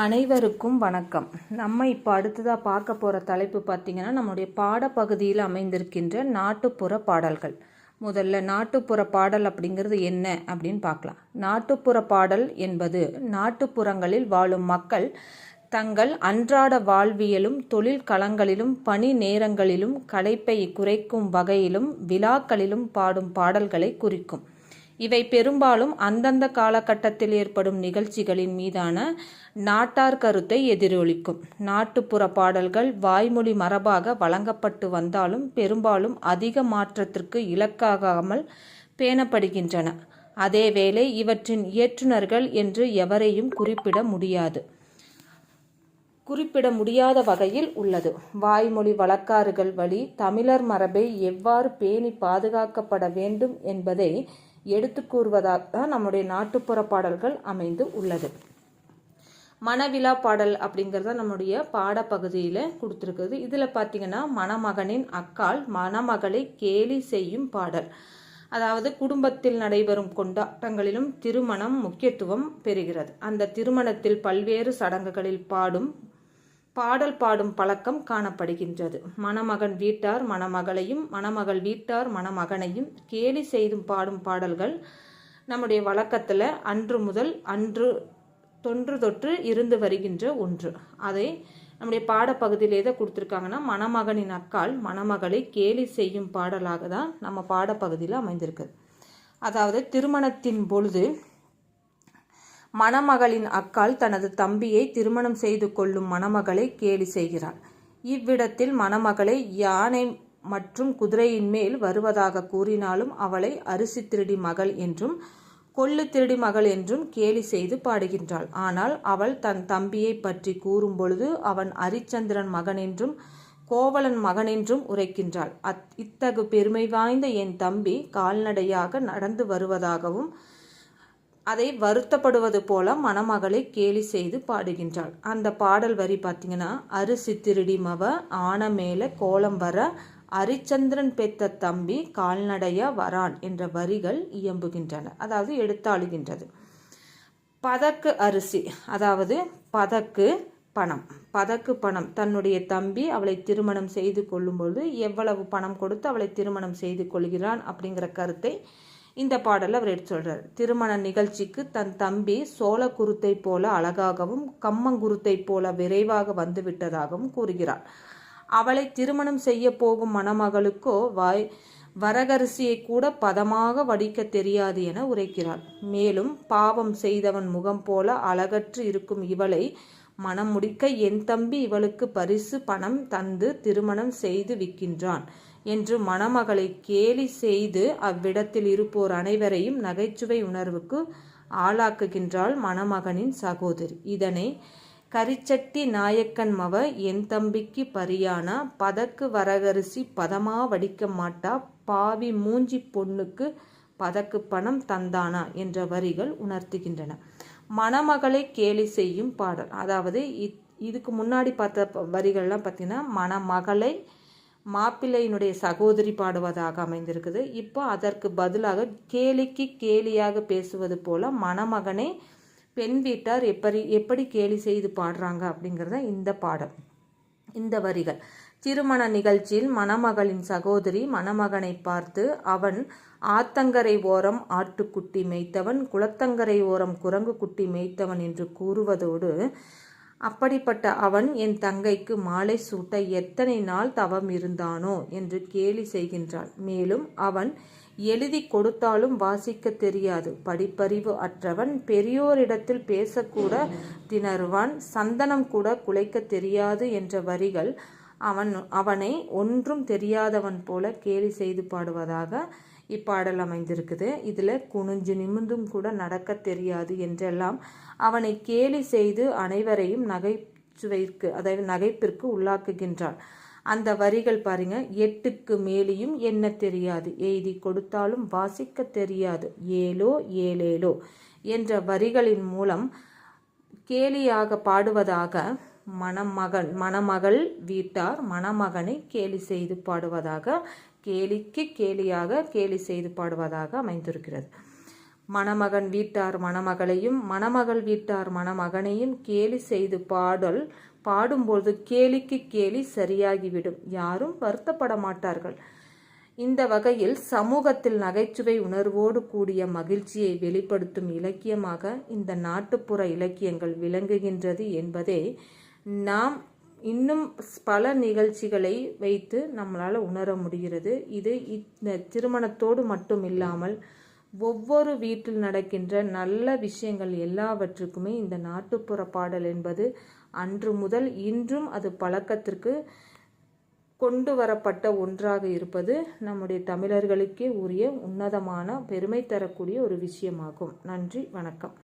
அனைவருக்கும் வணக்கம். நம்ம இப்போ அடுத்ததாக பார்க்க போகிற தலைப்பு பார்த்திங்கன்னா நம்முடைய பாடப்பகுதியில் அமைந்திருக்கின்ற நாட்டுப்புற பாடல்கள். முதல்ல நாட்டுப்புற பாடல் அப்படிங்கிறது என்ன அப்படின்னு பார்க்கலாம். நாட்டுப்புற பாடல் என்பது நாட்டுப்புறங்களில் வாழும் மக்கள் தங்கள் அன்றாட வாழ்வியலும் தொழில் களங்களிலும் பணி நேரங்களிலும் களைப்பை குறைக்கும் வகையிலும் விழாக்களிலும் பாடும் பாடல்களை குறிக்கும். இவை பெரும்பாலும் அந்தந்த காலகட்டத்தில் ஏற்படும் நிகழ்ச்சிகளின் மீதான நாட்டார் கருத்தை எதிரொலிக்கும். நாட்டுப்புற பாடல்கள் வாய்மொழி மரபாக வழங்கப்பட்டு வந்தாலும் பெரும்பாலும் அதிக மாற்றத்திற்கு இலக்காகாமல் பேணப்படுகின்றன. அதேவேளை இவற்றின் இயற்றுநர்கள் என்று எவரையும் குறிப்பிட முடியாது. குறிப்பிட முடியாத வகையில் உள்ளது. வாய்மொழி வழக்காறுகள் வழி தமிழர் மரபை எவ்வாறு பேணி பாதுகாக்கப்பட வேண்டும் என்பதை எடுத்து கூறுவதாக நம்முடைய நாட்டுப்புற பாடல்கள் அமைந்து உள்ளது. மணவிழா பாடல் அப்படிங்கிறத நம்முடைய பாடப்பகுதியில் கொடுத்துருக்குது. இதில் பார்த்தீங்கன்னா மணமகனின் அக்கால் மணமகளை கேலி செய்யும் பாடல். அதாவது குடும்பத்தில் நடைபெறும் கொண்டாட்டங்களிலும் திருமணம் முக்கியத்துவம் பெறுகிறது. அந்த திருமணத்தில் பல்வேறு சடங்குகளில் பாடும் பாடல் பாடும் பழக்கம் காணப்படுகின்றது. மணமகன் வீட்டார் மணமகளையும் மணமகள் வீட்டார் மணமகனையும் கேலி செய்தும் பாடும் பாடல்கள் நம்முடைய வழக்கத்தில் அன்று முதல் அன்று தொன்று தொற்று இருந்து வருகின்ற ஒன்று. அதை நம்முடைய பாடப்பகுதியில் எதை கொடுத்துருக்காங்கன்னா மணமகனின் அக்கால் மணமகளை கேலி செய்யும் பாடலாக தான் நம்ம பாடப்பகுதியில் அமைந்திருக்குது அதாவது திருமணத்தின் பொழுது மணமகளின் அக்கால் தனது தம்பியை திருமணம் செய்து கொள்ளும் மணமகளை கேலி செய்கிறாள். இவ்விடத்தில் மணமகளை யானை மற்றும் குதிரையின் மேல் வருவதாக கூறினாலும் அவளை அரிசி திருடி மகள் என்றும் கொள்ளு திருடி மகள் என்றும் கேலி செய்து பாடுகின்றாள். ஆனால் அவள் தன் தம்பியை பற்றி கூறும் பொழுது அவன் அரிச்சந்திரன் மகன் என்றும் கோவலன் மகன் என்றும் உரைக்கின்றாள். அத் இத்தகு பெருமை வாய்ந்த என் தம்பி கால்நடையாக நடந்து வருவதாகவும் அதை வருத்தப்படுவது போல மணமகளை கேலி செய்து பாடுகின்றாள். அந்த பாடல் வரி பார்த்தீங்கன்னா அரிசி திருடி மவ ஆன மேல கோலம் வர அரிச்சந்திரன் பெத்த தம்பி கால்நடையா வரான் என்ற வரிகள் இயம்புகின்றன. அதாவது எடுத்தாளுகின்றது. பதக்கு அரிசி அதாவது பதக்கு பணம். பதக்கு பணம். தன்னுடைய தம்பி அவளை திருமணம் செய்து கொள்ளும்பொழுது எவ்வளவு பணம் கொடுத்து அவளை திருமணம் செய்து கொள்கிறான் அப்படிங்கிற கருத்தை இந்த பாடலில் அவர் எடுத்து சொல்கிறார் திருமண நிகழ்ச்சிக்கு தன் தம்பி சோழ குருத்தை போல அழகாகவும் கம்மங்குருத்தை போல விரைவாக வந்துவிட்டதாகவும் கூறுகிறார். அவளை திருமணம் செய்ய போகும் மணமகளுக்கோ வாய் வரகரிசியை கூட பதமாக வடிக்க தெரியாது என உரைக்கிறார். மேலும் பாவம் செய்தவன் முகம் போல அழகற்று இருக்கும் இவளை மனம் முடிக்க என் தம்பி இவளுக்கு பரிசு பணம் தந்து திருமணம் செய்து விற்கின்றான் என்று மணமகளை கேலி செய்து அவ்விடத்தில் இருப்போர் அனைவரையும் நகைச்சுவை உணர்வுக்கு ஆளாக்குகின்றாள் மணமகனின் சகோதரி. இதனை கரிச்சட்டி நாயக்கன் மவ என் தம்பிக்கு பரியானா? பதக்கு வரகரிசி பதமா வடிக்க மாட்டா? பாவி மூஞ்சி பொண்ணுக்கு பதக்கு பணம் தந்தானா? என்ற வரிகள் உணர்த்துகின்றன. மணமகளை கேலி செய்யும் பாடல். அதாவது இதுக்கு முன்னாடி பார்த்த வரிகள்லாம் பார்த்தீங்கன்னா மணமகளை மாப்பிள்ளையினுடைய சகோதரி பாடுவதாக அமைந்திருக்குது. இப்போ அதற்கு பதிலாக கேலிக்கு கேலியாக பேசுவது போல மணமகனை பெண் வீட்டார் எப்படி எப்படி கேலி செய்து பாடுறாங்க அப்படிங்கிறத இந்த பாடல் இந்த வரிகள். திருமண நிகழ்ச்சியில் மணமகளின் சகோதரி மணமகனை பார்த்து அவன் ஆத்தங்கரை ஓரம் ஆட்டுக்குட்டி மேய்த்தவன் குளத்தங்கரை ஓரம் குரங்கு குட்டி மேய்த்தவன் என்று கூறுவதோடு அப்படிப்பட்ட அவன் என் தங்கைக்கு மாலை சூட்ட எத்தனை நாள் தவம் இருந்தானோ என்று கேலி செய்கின்றாள் மேலும் அவன் எழுதி கொடுத்தாலும் வாசிக்க தெரியாது. படிப்பறிவு அற்றவன் பெரியோரிடத்தில் பேசக்கூட திணறுவான். சந்தனம் கூட குலைக்க தெரியாது என்ற வரிகள் அவன் அவனை ஒன்றும் தெரியாதவன் போல கேலி செய்து பாடுவதாக இப்பாடல் அமைந்திருக்குது. இதில் குனிஞ்சு நிமிந்தும் கூட நடக்க தெரியாது என்றெல்லாம் அவனை கேலி செய்து அனைவரையும் நகைச்சுவைக்கு அதாவது நகைப்பிற்கு உள்ளாக்குகின்றாள். அந்த வரிகள் பாருங்க எட்டுக்கு மேலேயும் என்ன தெரியாது. எய்தி கொடுத்தாலும் வாசிக்க தெரியாது. ஏலோ ஏலேலோ என்ற வரிகளின் மூலம் கேலியாக பாடுவதாக மணமகன் மணமகள் வீட்டார் மணமகனை கேலி செய்து பாடுவதாக கேலிக்கு கேலியாக கேலி செய்து பாடுவதாக அமைந்திருக்கிறது. மணமகன் வீட்டார் மணமகளையும் மணமகள் வீட்டார் மணமகனையும் கேலி செய்து பாடல் பாடும்போது கேலிக்கு கேலி சரியாகிவிடும். யாரும் வருத்தப்பட மாட்டார்கள். இந்த வகையில் சமூகத்தில் நகைச்சுவை உணர்வோடு கூடிய மகிழ்ச்சியை வெளிப்படுத்தும் இலக்கியமாக இந்த நாட்டுப்புற இலக்கியங்கள் விளங்குகின்றது என்பதே நாம் இன்னும் பல நிகழ்ச்சிகளை வைத்து நம்மளால் உணர முடிகிறது. இது இந்த திருமணத்தோடு மட்டும் இல்லாமல் ஒவ்வொரு வீட்டில் நடக்கின்ற நல்ல விஷயங்கள் எல்லாவற்றுக்குமே இந்த நாட்டுப்புற பாடல் என்பது அன்று முதல் இன்றும் அது பழக்கத்திற்கு கொண்டு வரப்பட்ட ஒன்றாக இருப்பது நம்முடைய தமிழர்களுக்கே உரிய உன்னதமான பெருமை தரக்கூடிய ஒரு விஷயமாகும். நன்றி வணக்கம்.